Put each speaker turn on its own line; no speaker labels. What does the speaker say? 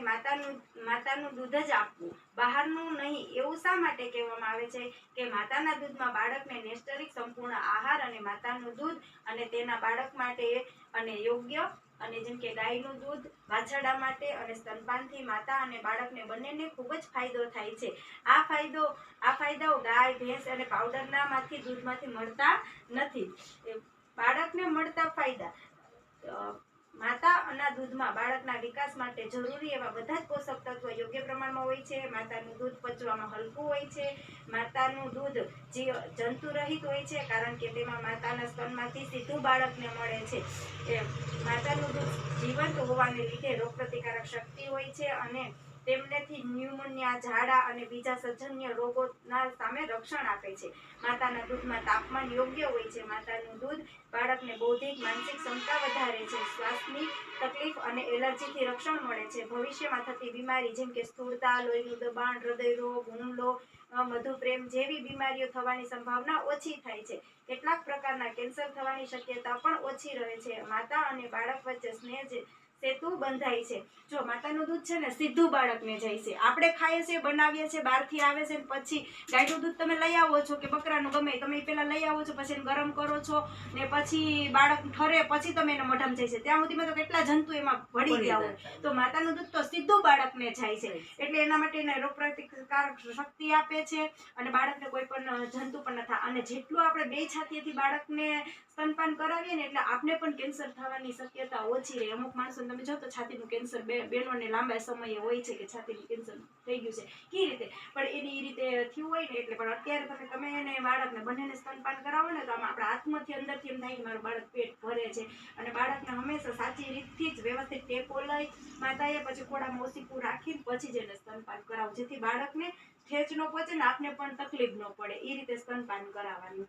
બાળકને માતાનું માતાનું દૂધ જ આપવું. બહારનું નહીં, એવું શા માટે કહેવામાં આવે છે કે માતાના દૂધમાં બાળકને નેસ્ટરિક સંપૂર્ણ આહાર અને માતાનું દૂધ અને તેના બાળક માટે અને યોગ્ય અને જેમ કે ગાયનું દૂધ, વાછરડા માટે અને સ્તનપાનથી માતા અને બાળકને બંનેને ખૂબ જ ફાયદો થાય છે. આ ફાયદો, આ ફાયદાઓ ગાય, ભેંસ અને પાવડરનામાંથી દૂધમાંથી મળતા નથી. બાળકને મળતા ફાયદા. દૂધમાં બાળકના વિકાસ માટે જરૂરી એવા બધા જ પોષક તત્વો યોગ્ય પ્રમાણમાં હોય છે. માતાનું દૂધ પચવામાં હલકું હોય છે. માતાનું દૂધ જે જંતુરહિત હોય છે, કારણ કે તેમાં માતાના સ્તનમાંથી સીધું બાળકને મળે છે. એ માતાનું દૂધ જીવંત હોવાને લીધે રોગપ્રતિકારક શક્તિ હોય છે અને તેમનેથી ન્યુમોનિયા, ઝાડા અને બીજા સજન્ય રોગોના સામે રક્ષણ આપે છે. માતાના દૂધમાં તાપમાન યોગ્ય હોય છે. માતાનું દૂધ બાળકને બૌદ્ધિક, માનસિક ક્ષમતા વધારે છે. શ્વાસની તકલીફ અને એલર્જીથી રક્ષણ મળે છે. ભવિષ્યમાં થતી બીમારી જેમ કે સ્થૂળતા, લોહીનું દબાણ, હૃદય રોગ, હુમલો મધુપ્રેમ જેવી બીમારીઓ થવાની સંભાવના ઓછી થાય છે. કેટલાક પ્રકારના કેન્સર થવાની શક્યતા પણ ઓછી રહે છે. માતા અને બાળક વચ્ચે સ્નેહ સેતુ બંધાય છે. જો માતાનું દૂધ છે ને સીધું બાળકને જાય છે. આપણે ખાઈએ છીએ બનાવીએ છીએ બહારથી આવે છે પછી ગાયનું દૂધ તમે લઈ આવો છો કે બકરાનું ગમે તમે પહેલાં લઈ આવો છો પછી એને ગરમ કરો છો ને પછી બાળક ઠરે પછી તમે એને મોઢામાં જાય છે. ત્યાં સુધીમાં તો કેટલા જંતુ એમાં ભળી ગયા હોય. તો માતાનું દૂધ તો સીધું બાળકને જાય છે. એટલે એના માટે એને રોગપ્રતિકારક શક્તિ આપે છે અને બાળકને કોઈ પણ જંતુ પણ ન થાય. અને જેટલું આપણે બે છાતીએથી બાળકને સ્તનપાન કરાવીએ ને એટલે આપણે પણ કેન્સર થવાની શક્યતા ઓછી રહે. અમુક માણસો તમે જો તો છાતીનું કેન્સર બહેનોને લાંબા સમયે હોય છે કે છાતીનું કેન્સર થઈ ગયું છે. કઈ રીતે. પણ એની એ રીતે થયું હોય ને એટલે પણ અત્યારે તમે તમે એને બાળકને બંનેને સ્તનપાન કરાવો ને તો આમાં આપણા આત્મથી અંદરથી એમ થાય કે મારું બાળક પેટ ભરે છે. અને બાળકને હંમેશા સાચી રીતથી જ વ્યવસ્થિત ટેકો લઈ, માતાએ પછી ખોડામાં ઓસીપું રાખીને પછી જ એને સ્તનપાન કરાવવું જેથી બાળકને ખેંચ ન પહોંચે ને આપને પણ તકલીફ ન પડે. એ રીતે સ્તનપાન કરાવવાનું.